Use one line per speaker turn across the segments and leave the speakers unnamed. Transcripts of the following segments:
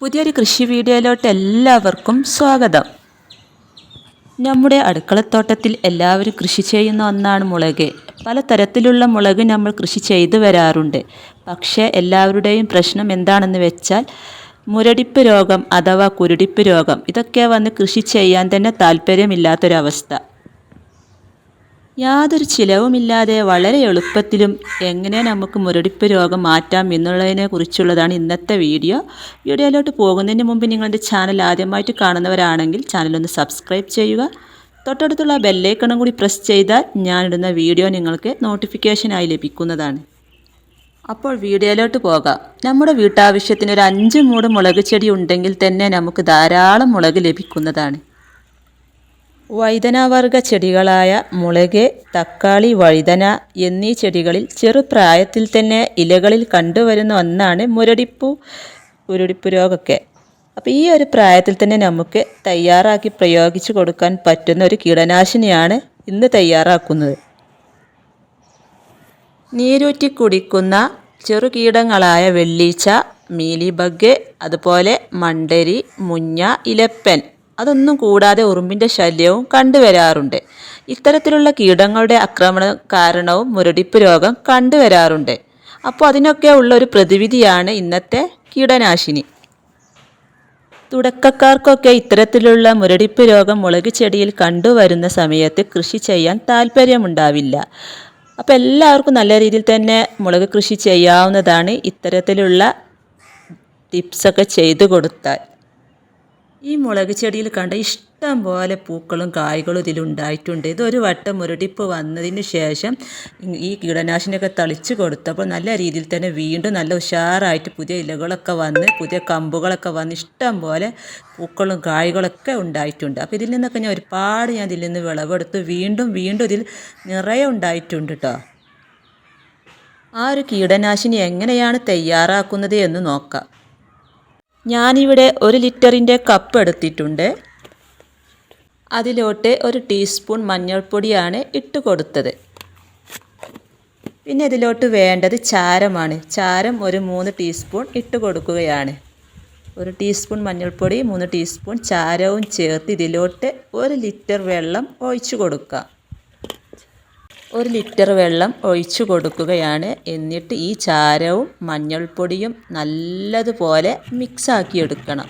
പുതിയൊരു കൃഷി വീഡിയോയിലോട്ട് എല്ലാവർക്കും സ്വാഗതം. നമ്മുടെ അടുക്കളത്തോട്ടത്തിൽ എല്ലാവരും കൃഷി ചെയ്യുന്ന ഒന്നാണ് മുളക്. പലതരത്തിലുള്ള മുളക് നമ്മൾ കൃഷി ചെയ്തു വരാറുണ്ട്. പക്ഷേ എല്ലാവരുടെയും പ്രശ്നം എന്താണെന്ന് വെച്ചാൽ മുരടിപ്പ് രോഗം അഥവാ കുരുടിപ്പ് രോഗം ഇതൊക്കെ വന്ന് കൃഷി ചെയ്യാൻ തന്നെ താല്പര്യമില്ലാത്തൊരവസ്ഥ. യാതൊരു ചിലവുമില്ലാതെ വളരെ എളുപ്പത്തിലും എങ്ങനെ നമുക്ക് മുരടിപ്പ് രോഗം മാറ്റാം എന്നുള്ളതിനെ കുറിച്ചുള്ളതാണ് ഇന്നത്തെ വീഡിയോ. വീഡിയോയിലോട്ട് പോകുന്നതിന് മുമ്പ് നിങ്ങളുടെ ചാനൽ ആദ്യമായിട്ട് കാണുന്നവരാണെങ്കിൽ ചാനലൊന്ന് സബ്സ്ക്രൈബ് ചെയ്യുക. തൊട്ടടുത്തുള്ള ബെല്ലേക്കണം കൂടി പ്രസ് ചെയ്താൽ ഞാനിടുന്ന വീഡിയോ നിങ്ങൾക്ക് നോട്ടിഫിക്കേഷനായി ലഭിക്കുന്നതാണ്. അപ്പോൾ വീഡിയോയിലോട്ട് പോകാം. നമ്മുടെ വീട്ടാവശ്യത്തിന് ഒരു അഞ്ച് മൂട് മുളക് ചെടി ഉണ്ടെങ്കിൽ തന്നെ നമുക്ക് ധാരാളം മുളക് ലഭിക്കുന്നതാണ്. വഴുതനവർഗ ചെടികളായ മുളക് തക്കാളി വഴുതന എന്നീ ചെടികളിൽ ചെറുപ്രായത്തിൽ തന്നെ ഇലകളിൽ കണ്ടുവരുന്ന ഒന്നാണ് മുരടിപ്പു മുരടിപ്പ് രോഗമൊക്കെ. അപ്പോൾ ഈ ഒരു പ്രായത്തിൽ തന്നെ നമുക്ക് തയ്യാറാക്കി പ്രയോഗിച്ചു കൊടുക്കാൻ പറ്റുന്ന ഒരു കീടനാശിനിയാണ് ഇന്ന് തയ്യാറാക്കുന്നത്. നീരൂറ്റി കുടിക്കുന്ന ചെറുകീടങ്ങളായ വെള്ളീച്ച മീലിബഗ് അതുപോലെ മണ്ടരി മുഞ്ഞ ഇലപ്പൻ അതൊന്നും കൂടാതെ ഉറുമ്പിന്റെ ശല്യവും കണ്ടുവരാറുണ്ട്. ഇത്തരത്തിലുള്ള കീടങ്ങളുടെ ആക്രമണ കാരണവും മുരടിപ്പ് രോഗം കണ്ടുവരാറുണ്ട്. അപ്പോൾ അതിനൊക്കെ ഉള്ള ഒരു പ്രതിവിധിയാണ് ഇന്നത്തെ കീടനാശിനി. തുടക്കക്കാർക്കൊക്കെ ഇത്തരത്തിലുള്ള മുരടിപ്പ് രോഗം മുളക് ചെടിയിൽ കണ്ടുവരുന്ന സമയത്ത് കൃഷി ചെയ്യാൻ താല്പര്യമുണ്ടാവില്ല അപ്പോൾ എല്ലാവർക്കും നല്ല രീതിയിൽ തന്നെ മുളക് കൃഷി ചെയ്യാവുന്നതാണ് ഇത്തരത്തിലുള്ള ടിപ്സൊക്കെ ചെയ്തു കൊടുത്താൽ. ഈ മുളക് ചെടിയിൽ കണ്ട ഇഷ്ടം പോലെ പൂക്കളും കായ്കളും ഇതിലുണ്ടായിട്ടുണ്ട്. ഇതൊരു വട്ടം മുരടിപ്പ് വന്നതിന് ശേഷം ഈ കീടനാശിനിയൊക്കെ തളിച്ച് കൊടുത്തപ്പോൾ നല്ല രീതിയിൽ തന്നെ വീണ്ടും നല്ല ഉഷാറായിട്ട് പുതിയ ഇലകളൊക്കെ വന്ന് പുതിയ കമ്പുകളൊക്കെ വന്ന് ഇഷ്ടം പോലെ പൂക്കളും കായ്കളൊക്കെ ഉണ്ടായിട്ടുണ്ട്. അപ്പോൾ ഇതിൽ നിന്നൊക്കെ ഞാൻ ഒരുപാട് ഞാൻ ഇതിൽ നിന്ന് വിളവെടുത്ത്. വീണ്ടും വീണ്ടും ഇതിൽ നിറയെ ഉണ്ടായിട്ടുണ്ട് കേട്ടോ ആ ഒരു കീടനാശിനി എങ്ങനെയാണ് തയ്യാറാക്കുന്നത് എന്ന് നോക്കാം. ഞാനിവിടെ ഒരു ലിറ്ററിന്റെ കപ്പ് എടുത്തിട്ടുണ്ട്. അതിലോട്ട് ഒരു ടീസ്പൂൺ മഞ്ഞൾപ്പൊടിയാണ് ഇട്ട് കൊടുത്തത്. പിന്നെ ഇതിലോട്ട് വേണ്ടത് ചാരമാണ്. ചാരം ഒരു മൂന്ന് ടീസ്പൂൺ ഇട്ട് കൊടുക്കുകയാണ്. ഒരു ടീസ്പൂൺ മഞ്ഞൾപ്പൊടി മൂന്ന് ടീസ്പൂൺ ചാരവും ചേർത്ത് ഇതിലോട്ട് ഒരു ലിറ്റർ വെള്ളം ഒഴിച്ചു കൊടുക്കാം. ഒരു ലിറ്റർ വെള്ളം ഒഴിച്ചു കൊടുക്കുകയാണ്. എന്നിട്ട് ഈ ചാരവും മഞ്ഞൾപ്പൊടിയും നല്ലതുപോലെ മിക്സാക്കി എടുക്കണം.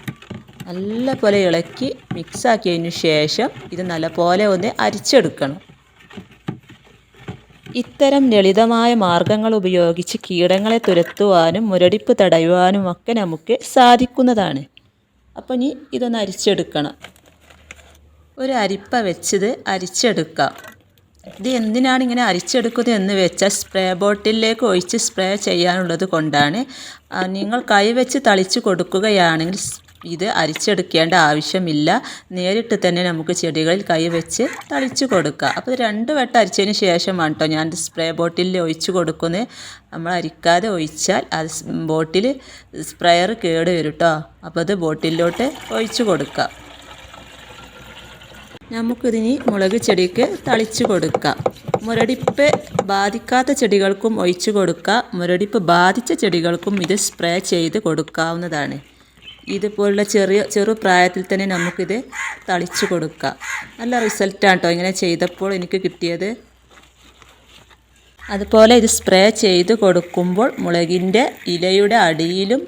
നല്ലപോലെ ഇളക്കി മിക്സാക്കിയതിനു ശേഷം ഇത് നല്ലപോലെ ഒന്ന് അരിച്ചെടുക്കണം. ഇത്തരം ലളിതമായ മാർഗങ്ങൾ ഉപയോഗിച്ച് കീടങ്ങളെ തുരത്തുവാനും മുരടിപ്പ് തടയുവാനും ഒക്കെ നമുക്ക് സാധിക്കുന്നതാണ്. അപ്പം ഇനി ഇതൊന്ന് അരിച്ചെടുക്കണം. ഒരു അരിപ്പ വെച്ചത് അരിച്ചെടുക്കാം. ഇത് എന്തിനാണ് ഇങ്ങനെ അരിച്ചെടുക്കുന്നത് എന്ന് വെച്ചാൽ സ്പ്രേ ബോട്ടിലേക്ക് ഒഴിച്ച് സ്പ്രേ ചെയ്യാനുള്ളത് കൊണ്ടാണ്. നിങ്ങൾ കൈവച്ച് തളിച്ച് കൊടുക്കുകയാണെങ്കിൽ ഇത് അരിച്ചെടുക്കേണ്ട ആവശ്യമില്ല. നേരിട്ട് തന്നെ നമുക്ക് ചെടികളിൽ കൈവച്ച് തളിച്ച് കൊടുക്കുക അപ്പോൾ രണ്ട് വട്ടം അരിച്ചതിന് ശേഷമാണ് കേട്ടോ ഞാൻ സ്പ്രേ ബോട്ടിലിൽ ഒഴിച്ച് കൊടുക്കുന്നത്. നമ്മൾ അരിക്കാതെ ഒഴിച്ചാൽ അത് ബോട്ടിൽ സ്പ്രെയർ കേട് വരും കേട്ടോ. അപ്പോൾ അത് ബോട്ടിലോട്ട് ഒഴിച്ച് കൊടുക്കുക നമുക്കിതിനി മുളക് ചെടിക്ക് തളിച്ചു കൊടുക്കാം. മുരടിപ്പ് ബാധിക്കാത്ത ചെടികൾക്കും ഒഴിച്ചു കൊടുക്കുക മുരടിപ്പ് ബാധിച്ച ചെടികൾക്കും ഇത് സ്പ്രേ ചെയ്ത് കൊടുക്കാവുന്നതാണ്. ഇതുപോലുള്ള ചെറിയ ചെറു പ്രായത്തിൽ തന്നെ നമുക്കിത് തളിച്ചു കൊടുക്കാം. നല്ല റിസൾട്ടാണ് കേട്ടോ ഇങ്ങനെ ചെയ്തപ്പോൾ എനിക്ക് കിട്ടിയത്. അതുപോലെ ഇത് സ്പ്രേ ചെയ്ത് കൊടുക്കുമ്പോൾ മുളകിന്റെ ഇലയുടെ അടിയിലും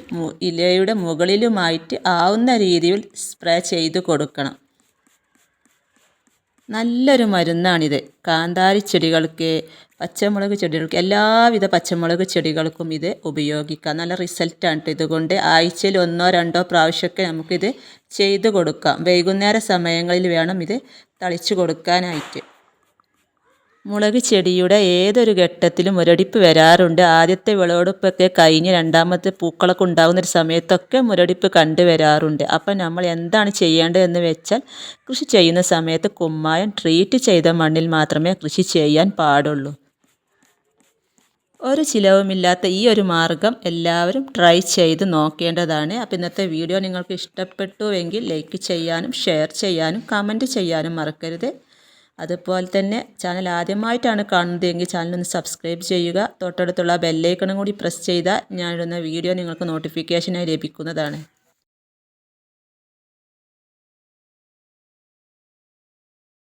ഇലയുടെ മുകളിലുമായിട്ട് ആവുന്ന രീതിയിൽ സ്പ്രേ ചെയ്ത് കൊടുക്കണം. നല്ലൊരു മരുന്നാണിത്. കാന്താരി ചെടികൾക്ക് പച്ചമുളക് ചെടികൾക്ക് എല്ലാവിധ പച്ചമുളക് ചെടികൾക്കും ഇത് ഉപയോഗിക്കാം. നല്ല റിസൾട്ടാണ് ഇതുകൊണ്ട് ആഴ്ചയിൽ ഒന്നോ രണ്ടോ പ്രാവശ്യമൊക്കെ നമുക്കിത് ചെയ്ത് കൊടുക്കാം. വൈകുന്നേര സമയങ്ങളിൽ വേണം ഇത് തളിച്ചു കൊടുക്കാനായിട്ട്. മുളക് ചെടിയുടെ ഏതൊരു ഘട്ടത്തിലും മുരടിപ്പ് വരാറുണ്ട്. ആദ്യത്തെ വിളവെടുപ്പൊക്കെ കഴിഞ്ഞ് രണ്ടാമത്തെ പൂക്കളൊക്കെ ഉണ്ടാകുന്ന ഒരു സമയത്തൊക്കെ മുരടിപ്പ് കണ്ടുവരാറുണ്ട് അപ്പം നമ്മൾ എന്താണ് ചെയ്യേണ്ടതെന്ന് വെച്ചാൽ കൃഷി ചെയ്യുന്ന സമയത്ത് കുമ്മായം ട്രീറ്റ് ചെയ്ത മണ്ണിൽ മാത്രമേ കൃഷി ചെയ്യാൻ പാടുള്ളൂ. ഒരു ചിലവുമില്ലാത്ത ഈ ഒരു മാർഗം എല്ലാവരും ട്രൈ ചെയ്ത് നോക്കേണ്ടതാണ്. അപ്പോൾ ഇന്നത്തെ വീഡിയോ നിങ്ങൾക്ക് ഇഷ്ടപ്പെട്ടുവെങ്കിൽ ലൈക്ക് ചെയ്യാനും ഷെയർ ചെയ്യാനും കമന്റ് ചെയ്യാനും മറക്കരുത്. അതുപോലെ തന്നെ ചാനൽ ആദ്യമായിട്ടാണ് കാണുന്നതെങ്കിൽ ചാനലൊന്ന് സബ്സ്ക്രൈബ് ചെയ്യുക. തൊട്ടടുത്തുള്ള ബെല്ലൈക്കണും കൂടി പ്രസ് ചെയ്താൽ ഞാനിടുന്ന വീഡിയോ നിങ്ങൾക്ക് നോട്ടിഫിക്കേഷനായി ലഭിക്കുന്നതാണ്.